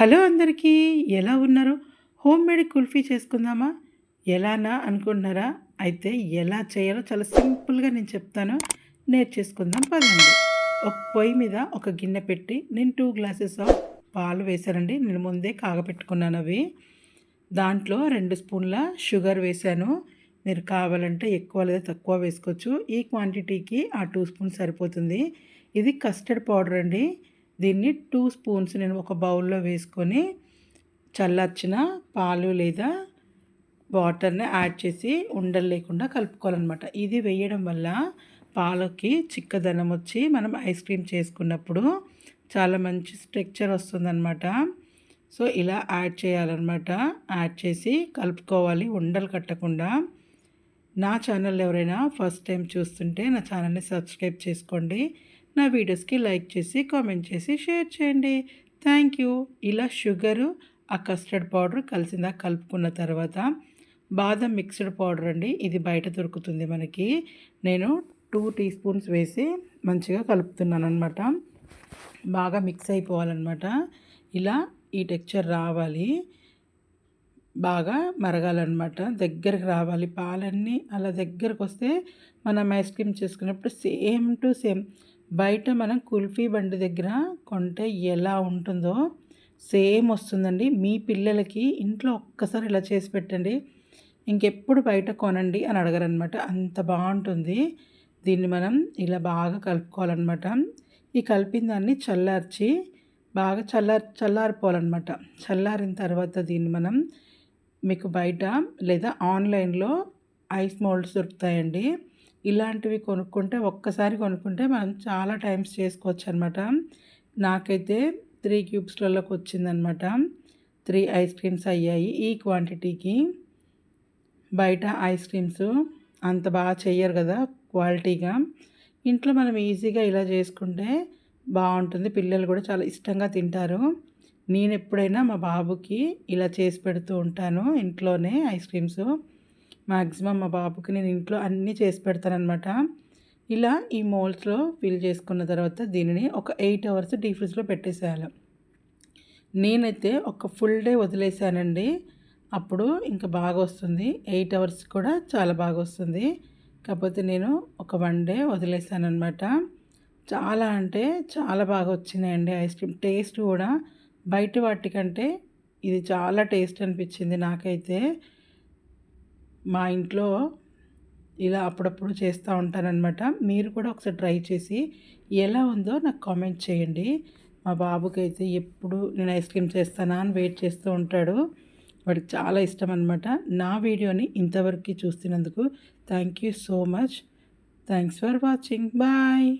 Hello అందరికీ ఎలా ఉన్నారు? హోమ్ మేడ్ కుల్ఫీ చేసుకుందామా? ఎలానా అనుకుంటున్నారా? అయితే ఎలా చేయాలో చాలా సింపుల్గా నేను చెప్తాను. నేర్చేసుకుందాం పదండి. ఒక పొయ్యి మీద ఒక గిన్నె పెట్టి నేను టూ గ్లాసెస్ ఆఫ్ పాలు వేశానండి. నేను ముందే కాగపెట్టుకున్నాను అవి. దాంట్లో రెండు స్పూన్ల షుగర్ వేశాను. మీరు కావాలంటే ఎక్కువ లేదా తక్కువ వేసుకోవచ్చు. ఈ క్వాంటిటీకి ఆ టూ స్పూన్ సరిపోతుంది. ఇది కస్టర్డ్ పౌడర్ అండి. దీన్ని టూ స్పూన్స్ నేను ఒక బౌల్లో వేసుకొని చల్లార్చిన పాలు లేదా వాటర్ని యాడ్ చేసి ఉండలు లేకుండా కలుపుకోవాలన్నమాట. ఇది వేయడం వల్ల పాలకి చిక్కదనం వచ్చి మనం ఐస్ క్రీమ్ చేసుకున్నప్పుడు చాలా మంచి స్ట్రక్చర్ వస్తుందన్నమాట. సో ఇలా యాడ్ చేయాలన్నమాట. యాడ్ చేసి కలుపుకోవాలి ఉండలు కట్టకుండా. నా ఛానల్ ఎవరైనా ఫస్ట్ టైం చూస్తుంటే నా ఛానల్ని సబ్స్క్రైబ్ చేసుకోండి. నా వీడియోస్కి లైక్ చేసి కామెంట్ చేసి షేర్ చేయండి. Thank you. ఇలా షుగరు ఆ కస్టర్డ్ పౌడర్ కలిసిందా కలుపుకున్న తర్వాత బాదం మిక్స్డ్ పౌడర్ అండి. ఇది బయట దొరుకుతుంది మనకి. నేను టూ టీ స్పూన్స్ వేసి మంచిగా కలుపుతున్నాను అనమాట బాగా మిక్స్ అయిపోవాలన్నమాట. ఇలా ఈ టెక్చర్ రావాలి. బాగా మరగాలన్నమాట. దగ్గరకు రావాలి. పాలన్నీ అలా దగ్గరకు వస్తే మనం ఐస్ క్రీమ్ చేసుకున్నప్పుడు సేమ్ టు సేమ్ బయట మనం కుల్ఫీ బండి దగ్గర కొంటే ఎలా ఉంటుందో సేమ్ వస్తుందండి. మీ పిల్లలకి ఇంట్లో ఒక్కసారి ఇలా చేసి పెట్టండి. ఇంకెప్పుడు బయట కొనండి అని అడగరనమాట. అంత బాగుంటుంది. దీన్ని మనం ఇలా బాగా కలుపుకోవాలన్నమాట ఈ కలిపిన దాన్ని చల్లార్చి బాగా చల్లారి చల్లారిపోవాలన్నమాట చల్లారిన తర్వాత దీన్ని మనం మీకు బయట లేదా ఆన్లైన్లో ఐస్ మోల్డ్స్ దొరుకుతాయండి. ఇలాంటివి కొనుక్కుంటే ఒక్కసారి కొనుక్కుంటే మనం చాలా టైమ్స్ చేసుకోవచ్చు అనమాట నాకైతే త్రీ క్యూబ్స్లలోకి వచ్చిందనమాట. త్రీ ఐస్ క్రీమ్స్ అయ్యాయి ఈ క్వాంటిటీకి. బయట ఐస్ క్రీమ్స్ అంత బాగా చెయ్యరు కదా క్వాలిటీగా. ఇంట్లో మనం ఈజీగా ఇలా చేసుకుంటే బాగుంటుంది. పిల్లలు కూడా చాలా ఇష్టంగా తింటారు. నేను ఎప్పుడైనా మా బాబుకి ఇలా చేసి పెడుతూ ఉంటాను ఇంట్లోనే ఐస్ క్రీమ్స్. మ్యాక్సిమం మా బాబుకి నేను ఇంట్లో అన్నీ చేసి పెడతానమాట ఇలా ఈ మోల్స్లో ఫిల్ చేసుకున్న తర్వాత దీనిని ఒక ఎయిట్ అవర్స్ డీ ఫ్రిడ్జ్లో పెట్టేసేయాలి. నేనైతే ఒక ఫుల్ డే వదిలేసానండి. అప్పుడు ఇంకా బాగా వస్తుంది. ఎయిట్ అవర్స్ కూడా చాలా బాగా వస్తుంది. కాకపోతే నేను ఒక వన్ డే వదిలేసాను అనమాట చాలా అంటే చాలా బాగా వచ్చినాయండి ఐస్ క్రీమ్. టేస్ట్ కూడా బయట వాటికంటే ఇది చాలా టేస్ట్ అనిపించింది నాకైతే. మా ఇంట్లో ఇలా అప్పుడప్పుడు చేస్తూ ఉంటానన్నమాట. మీరు కూడా ఒకసారి ట్రై చేసి ఎలా ఉందో నాకు కామెంట్ చేయండి. మా బాబుకి అయితే ఎప్పుడు నేను ఐస్ క్రీమ్ చేస్తానా అని వెయిట్ చేస్తూ ఉంటాడు. వాడికి చాలా ఇష్టం అనమాట నా వీడియోని ఇంతవరకు చూస్తున్నందుకు thank you so much. Thanks for watching. Bye.